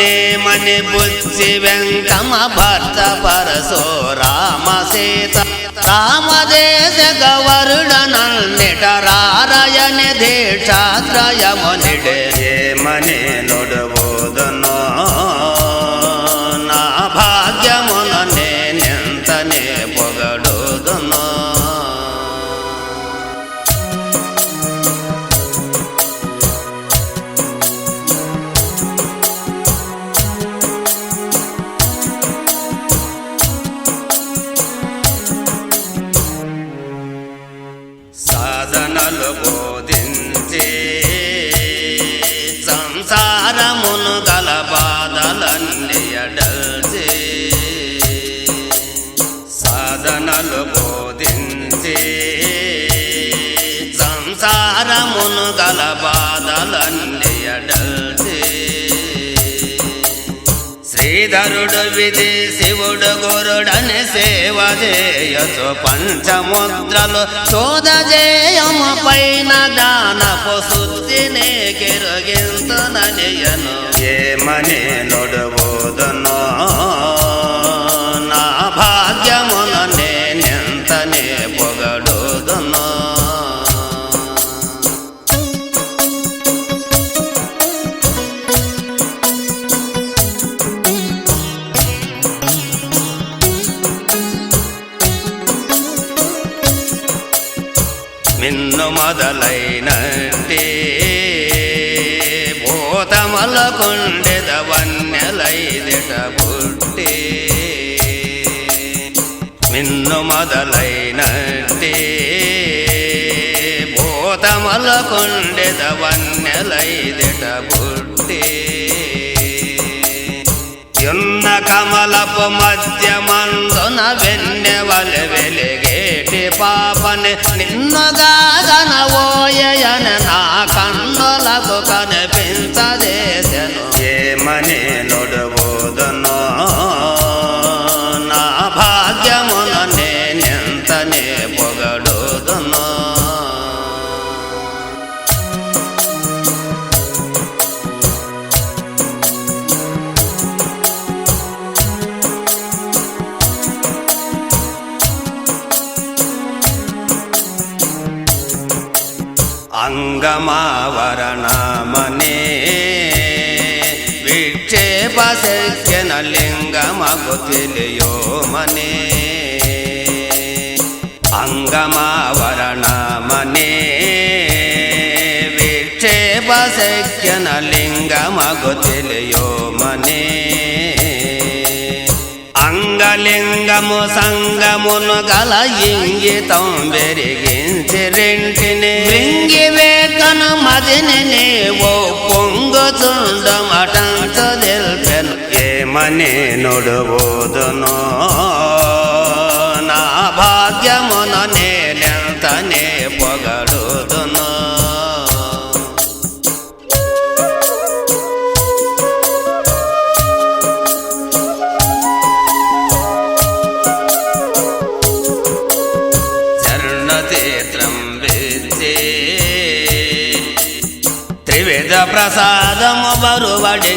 మణి బుచ్చి వెంకమ భర్త పరసో రామ సీత. రామదేశ గవరుడ నన్నిట రారయని దీక్షాత్రయము నిడే ఏమని నుడుబోదునో సాధనలు శ్రీధరుడు విధి శివుడు గురుడని సేవ చేయచు. పంచముద్రలు శోధ చేయము పైన దానపు శుద్ధిని కిరగింతుననియను. ఏమని నొడుబోదునో మొదలైనట్టే. భూతమల కొండెద వన్నెలైదిట పుట్టే. మిన్ను మొదలైనట్టే. భూతమల కొండెద వన్నెలైదిట పుట్టే. యున్న కమలపు మధ్యమందున వెన్నెవలి వెలిగేటి పాపని నిన్నుగా గనవోయన నా కన్నులకు కనిపించదేశను. ఏమని అంగమావరణమనే విక్షేప శక్యన లింగమగు తెలియోమనే అంగమావరణమనే విక్షేప శక్యన లింగమగు తెలియోమనే మంగళింగము సంగమును గల ఇంగితం పెరిగించి రెంటిని. రింగి వేకను మదిని నీవు పొంగుతుండమటంత తెల్పెను ఏమని నుడుబోదునో నా భాగ్యమున నేనెంతని ప్రసాదము బరువడి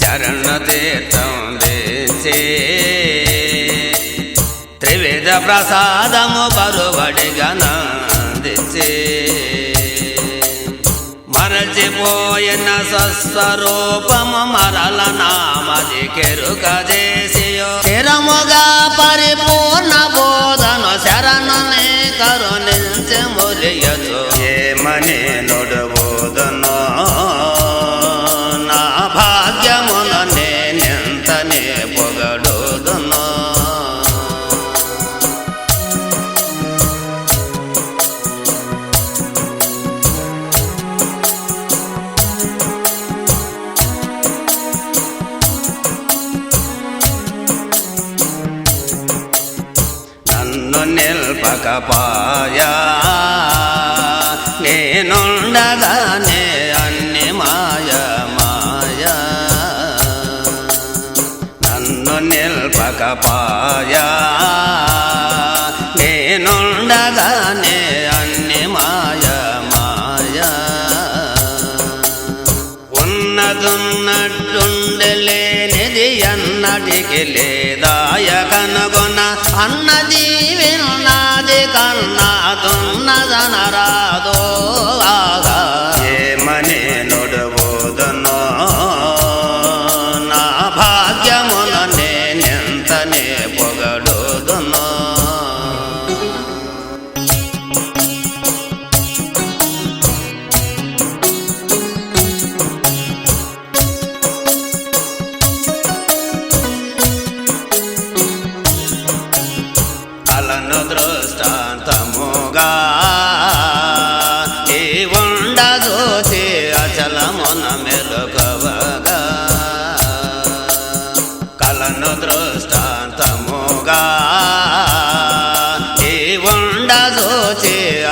చరణ తీర్థం విచ్చే త్రివిధ ప్రసాదము బరువడి గణిచ్చే మరచిపోయిన స్వస్వరూపము మరల నామది కెరుక చేసి స్థిరముగా పరిపూర్ణ బోధను મોરૈયા જો મને నేనుండగానే అన్ని మాయ మాయ. నన్ను నిల్పకపాయ. నేనుండగానే అన్ని మాయ మాయ. ఉన్నదున్నట్టుండలేనిది అన్నటికి లేదాయ కనుగొన అన్నది కన్నాదున్నదనరాదో ఆగా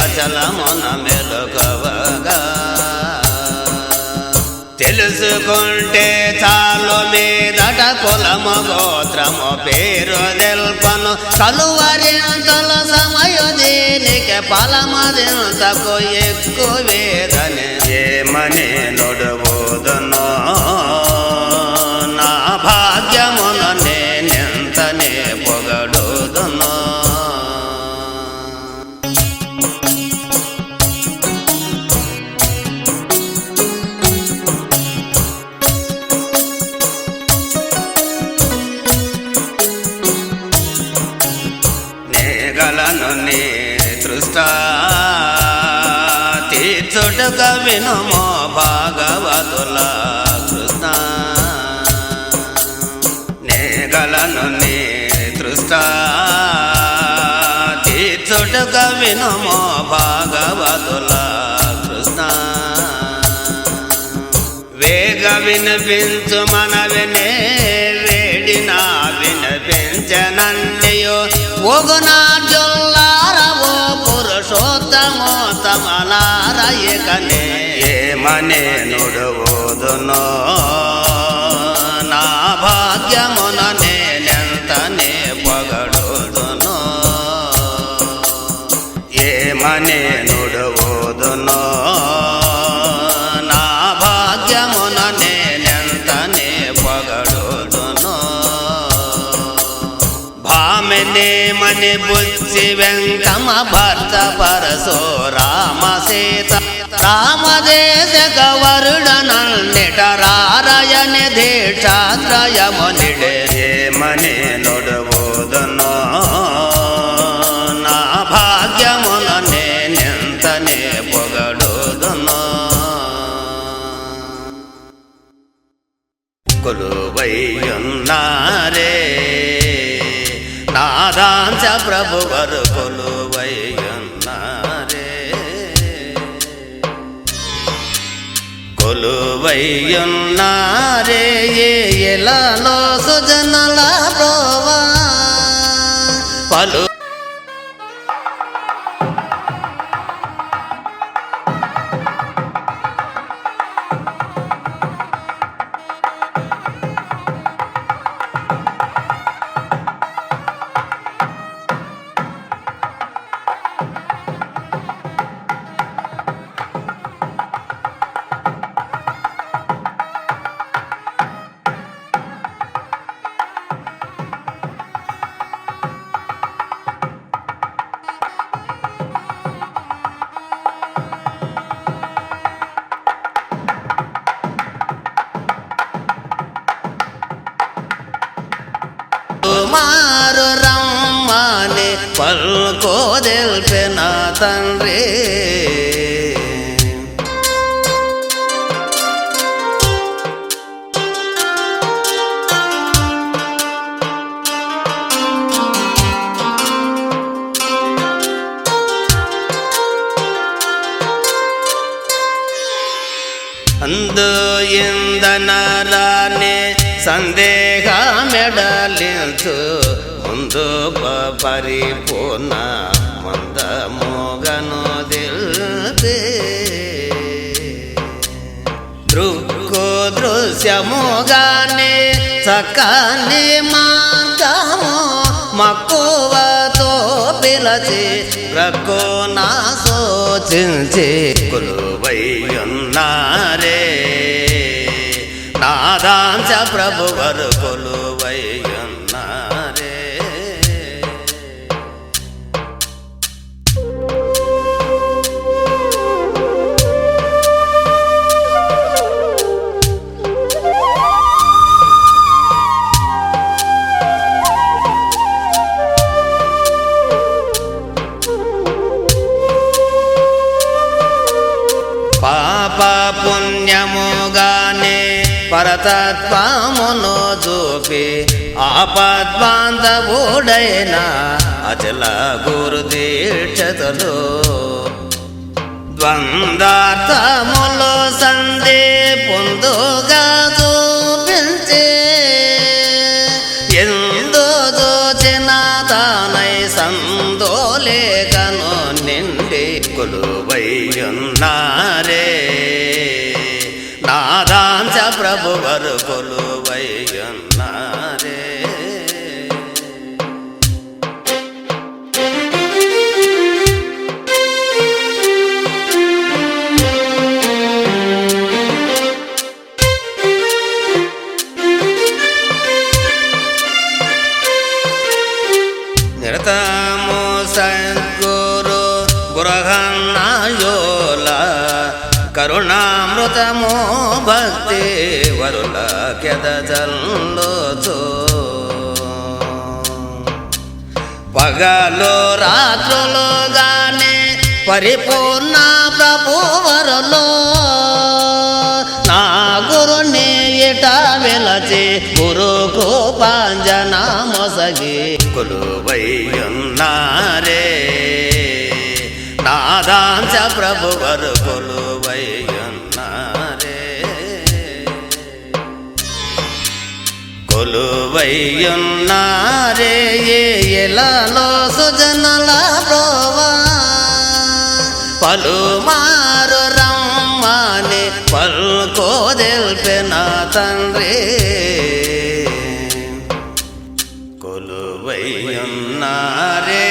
అచలమున మెలుగవగా తెలుసుకుంటే చాలు మీదట కులము గోత్రము పేరు తెల్పను. కలువరింతల సమయ దీనికి ఫలమదింతకు ఎక్కువేదని ఏమని నుడుబోదునో భాగవతుల కృష్ణ నేగలను నీ దృష్టా తీర్చుటక వినుమో భాగవతుల కృష్ణ వేగ వినిపించు మన వినే వేడిన వినిపించనన్నయో ఒగునార్జుల్లారవో పురుషోత్తమో తమలారయకనే ఏమనే నుడువోదునో నా భాగ్యమున నేనెంతనే పొగడుదునో ఏమనే నుడువోదునో నా భాగ్యమున నేనెంతనే పొగడోదును భామనే మని బుచ్చి వెంకమ భర్త పరశో రామ సీత రామదేశ గవరుడ నన్నిట రారయని దీక్షాత్రయమునిడే ఏమని నుడువోదునో నా భాగ్యమున నేనెంతనే పొగడుదునో కొలువయ్యున్నారే నాదాంశ ప్రభువరు కొలువయ్యున్నారే కొలువయ్యున్నారే ఏ ఎలాలో సుజనల ప్రోవా పలు தன்றே ಅಂದು ಎಂದ ನಾಲಾನೆ ಸಂದೇಹ ಮೆಡಲಿಂತು ಒಂದು ಪರಿಪೂರ್ಣ ಮಂದ ಮೋಗನು ದಿಲ್ತೆ దృక్కు దృశ్యముగానే చక్కని మార్గము మక్కువతో పిలచి ప్రక్కు నా సోచించి కొలువయ్యున్నారే నాదాంచ ప్రభువరు కొలువయ్యున్నారే పుణ్యముగానే పరతత్వమును చూపి ఆపద్బాంధవుడైన అచల గురు దీక్షతలు ద్వందార్థములో సందే పొందుగా కరుణామృతము భక్తి వరుల కెదజల్లోచు పగలు రాత్రులుగానే పరిపూర్ణ ప్రభువరులో. నా గురుని ఇట వెలచి గురుకు పాంజన మొసగి. కొలువయ్యున్నారే. నాదాంశ ప్రభువరు కొలువయ్యున్నారే వైయున్నారే వయ్యున్నారే ఎలలో పలు మారు రమ్మాని రమ్మని పల్కోదెల్పెన తండ్రి. కొలు వైయున్నారే